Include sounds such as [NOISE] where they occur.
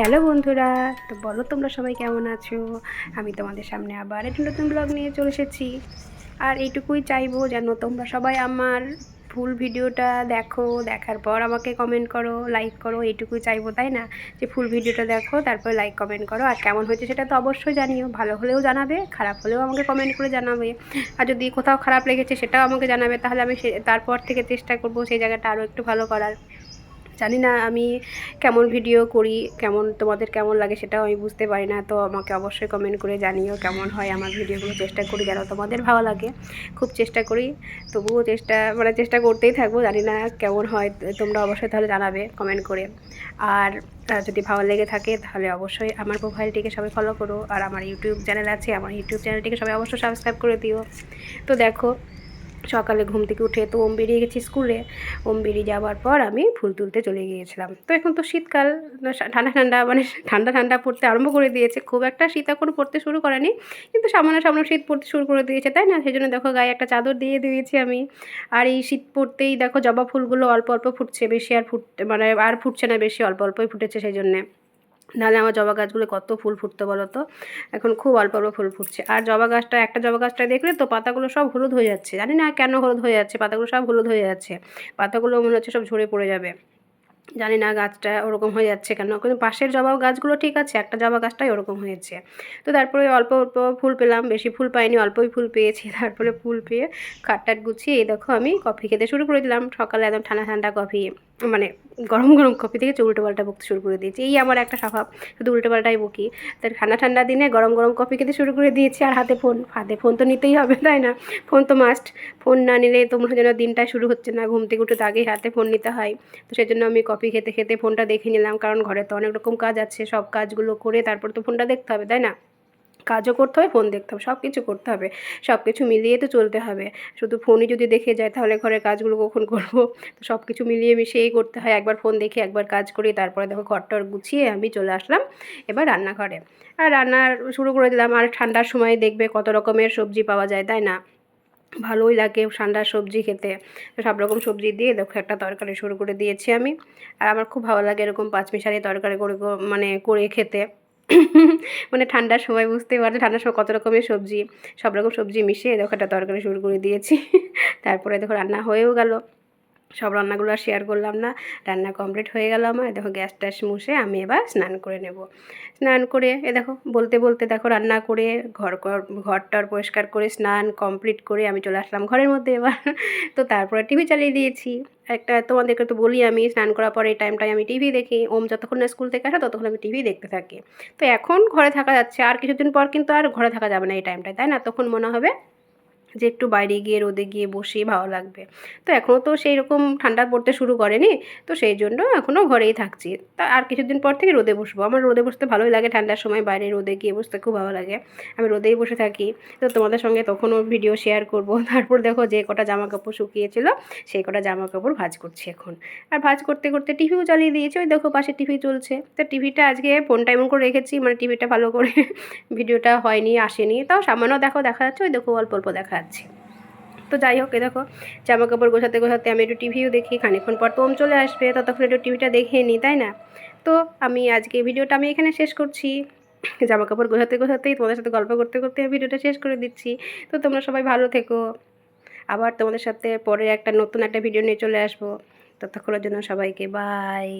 Hello বন্ধুরা, তো বলো তোমরা সবাই কেমন আছো? আমি তোমাদের সামনে আবার একটি নতুন ব্লগ নিয়ে চলে এসেছি। আর এইটুকুই চাইব যেন তোমরা সবাই আমার ফুল ভিডিওটা দেখো, দেখার পর আমাকে কমেন্ট করো লাইক করো, এইটুকুই চাইব, তাই না? যে ফুল ভিডিওটা দেখো, তারপরে লাইক কমেন্ট করো। আর কেমন হয়েছে সেটা তো অবশ্যই জানিও, ভালো হলেও জানাবে, খারাপ হলেও আমাকে কমেন্ট করে জানাবে। আর যদি কোথাও খারাপ লেগেছে সেটাও আমাকে জানাবে, তাহলে আমি সে, তারপর থেকে চেষ্টা করব সেই জায়গাটা আরও একটু ভালো করার। জানি না আমি কেমন ভিডিও করি, কেমন, তোমাদের কেমন লাগে সেটাও আমি বুঝতে পারি না, তো আমাকে অবশ্যই কমেন্ট করে জানিও কেমন হয় আমার ভিডিওগুলো চেষ্টা করি যেন তোমাদের ভালো লাগে। খুব চেষ্টা করি, তবুও চেষ্টা মানে চেষ্টা করতেই থাকব, জানি না কেমন হয়, তোমরা অবশ্যই তাহলে জানাবে কমেন্ট করে। আর যদি ভালো লেগে থাকে তাহলে অবশ্যই আমার প্রোফাইলটিকে সবাই ফলো করো, আর আমার ইউটিউব চ্যানেল আছে, আমার ইউটিউব চ্যানেলটিকে সবাই অবশ্যই সাবস্ক্রাইব করে দিও। তো দেখো সকালে ঘুম থেকে উঠে তো ওম বেরিয়ে গেছি স্কুলে। ওম বেরিয়ে যাওয়ার পর আমি ফুল তুলতে চলে গিয়েছিলাম। তো এখন তো শীতকাল ঠান্ডা ঠান্ডা মানে ঠান্ডা ঠান্ডা পড়তে আরম্ভ করে দিয়েছে। খুব একটা শীত এখন পড়তে শুরু করেনি, কিন্তু সামান্য সামান্য শীত পড়তে শুরু করে দিয়েছে, তাই না? সেই জন্য দেখো গায়ে একটা চাদর দিয়ে দিয়েছি আমি। আর এই শীত পড়তেই দেখো জবা ফুলগুলো অল্প অল্প ফুটছে, বেশি আর ফুট মানে আর ফুটছে না, বেশি অল্প অল্পই ফুটেছে সেই জন্যে। নাহলে আমার জবা গাছগুলো কত ফুল ফুটতো বলো তো? এখন খুব অল্প অল্প ফুল ফুটছে। আর জবা গাছটা, একটা জবা গাছটা দেখলে তো পাতাগুলো সব হলুদ হয়ে যাচ্ছে। জানি না কেন হলুদ হয়ে যাচ্ছে, পাতাগুলো সব হলুদ হয়ে যাচ্ছে। পাতাগুলো মনে হচ্ছে সব ঝরে পড়ে যাবে। জানি না গাছটা ওরকম হয়ে যাচ্ছে কেন, কিন্তু পাশের জবা গাছগুলো ঠিক আছে, একটা জবা গাছটাই ওরকম হয়েছে। তো তারপরে অল্প অল্প ফুল পেলাম, বেশি ফুল পাইনি, অল্পই ফুল পেয়েছি। [LAUGHS] তারপরে ফুল পেয়ে কাঠটাট গুছিয়ে, এই দেখো আমি কফি খেতে শুরু করে দিলাম। সকালে একদম ঠান্ডা ঠান্ডা কফি। মানে গরম গরম কফি থেকে উল্টো পাল্টা বকতে শুরু করে দিয়েছি। এই আমার একটা স্বভাব, শুধু উল্টো পাল্টাই বকি। তার ঠান্ডা ঠান্ডা দিনে গরম গরম কফি খেতে শুরু করে দিয়েছি আর হাতে ফোন। হাতে ফোন তো নিতেই হবে, তাই না? ফোন তো মাস্ট ফোন না নিলে তো মনে যেন দিনটা শুরু হচ্ছে না, ঘুম থেকে উঠে আগেই হাতে ফোন নিতে হয়। তো সেই জন্য আমি কফি খেতে খেতে ফোনটা দেখে নিলাম, কারণ ঘরে তো অনেক রকম কাজ আছে, সব কাজগুলো করে তারপর তো ফোনটা দেখতে হবে, তাই না? কাজও করতে হবে, ফোন দেখতে হবে সব কিছু করতে হবে। সব কিছু মিলিয়ে তো চলতে হবে। শুধু ফোনই যদি দেখে যায়, তাহলে ঘরের কাজগুলো কখন করব? তো সব কিছু মিলিয়ে মিশিয়েই করতে হয়। একবার ফোন দেখে একবার কাজ করি, তারপরে দেখো ঘরটর গুছিয়ে আমি চলে আসলাম এবার রান্নাঘরে। আর রান্নার শুরু করে দিলাম, আর ঠান্ডার সময় দেখবে কত রকমের সবজি পাওয়া যায়, তাই না? ভালোই লাগে ঠান্ডার সবজি খেতে। সব রকম সবজি দিয়ে দেখো একটা তরকারি শুরু করে দিয়েছি আমি। আর আমার খুব ভালো লাগে এরকম পাঁচমিশালি তরকারি করে মানে করে খেতে। মানে ঠান্ডার সময় বুঝতে পারছ, ঠান্ডার সময় কত রকমের সবজি, সব রকম সবজি মিশিয়ে দেখো একটা তরকারি শুরু করে দিয়েছি। [LAUGHS] তারপরে দেখো রান্না হয়েও গেল। সব রান্নাগুলো আর শেয়ার করলাম না। রান্না কমপ্লিট হয়ে গেল আমার। দেখো গ্যাস ট্যাস মুছে আমি এবার স্নান করে নেব। স্নান করে, এ দেখো, বলতে বলতে দেখো রান্না করে, ঘর ঘর টর পরিষ্কার করে, স্নান কমপ্লিট করে আমি চলে আসলাম ঘরের মধ্যে এবার। [LAUGHS] তো তারপরে টিভি চালিয়ে দিয়েছি। একটা তোমাদেরকে তো বলি আমি, স্নান করার পরে এই টাইমটায় আমি টিভি দেখি। ওম যতক্ষণ না স্কুল থেকে আসে ততক্ষণ আমি টিভি দেখতে থাকি। তো এখন ঘরে থাকা যাচ্ছে। আর কিছুদিন পর কিন্তু আর ঘরে থাকা যাবে না এই টাইমটায় তাই না? তখন মনে হবে যে একটু বাইরে গিয়ে রোদে গিয়ে বসি ভালো লাগবে। তো এখনও তো সেই রকম ঠান্ডা পড়তে শুরু করেনি, তো সেই জন্য এখনও ঘরেই থাকছি। তা আর কিছুদিন পর থেকে রোদে বসবো। আমার রোদে বসতে ভালোই লাগে ঠান্ডার সময়, বাইরে রোদে গিয়ে বসতে খুব ভালো লাগে। আমি রোদেই বসে থাকি। তো তোমাদের সঙ্গে তখনও ভিডিও শেয়ার করব। [LAUGHS] তারপর দেখো যে কটা জামা কাপড় শুকিয়েছিল, সেই কটা জামা কাপড় ভাজ করছি এখন। আর ভাজ করতে করতে টিভিও চালিয়ে দিয়েছি, ওই দেখো পাশে টিভি চলছে। তো টিভিটা আজকে ফোনটা এমন করে রেখেছি মানে টিভিটা ভালো করে [LAUGHS] ভিডিওটা হয়নি, আসেনি। তাও সামান্য দেখো দেখা যাচ্ছে, ওই দেখো অল্প অল্প দেখা যাচ্ছে। তো যাই হোক এ দেখো জামা কাপড় গোছাতে গোছাতে আমি একটু টিভিও দেখি, খানিক্ষণ পর তো ওম চলে আসবে, ততক্ষণ একটু টিভিটা দেখে নিই তাই না? তো আমি আজকে ভিডিওটা আমি এখানে শেষ করছি। জামা কাপড় গোছাতে গোছাতেই তোমাদের সাথে গল্প করতে করতে আমি ভিডিওটা শেষ করে দিচ্ছি। তো তোমরা সবাই ভালো থেকো। আবার তোমাদের সাথে পরে একটা নতুন একটা ভিডিও নিয়ে চলে আসব। ততক্ষণের জন্য সবাইকে বাই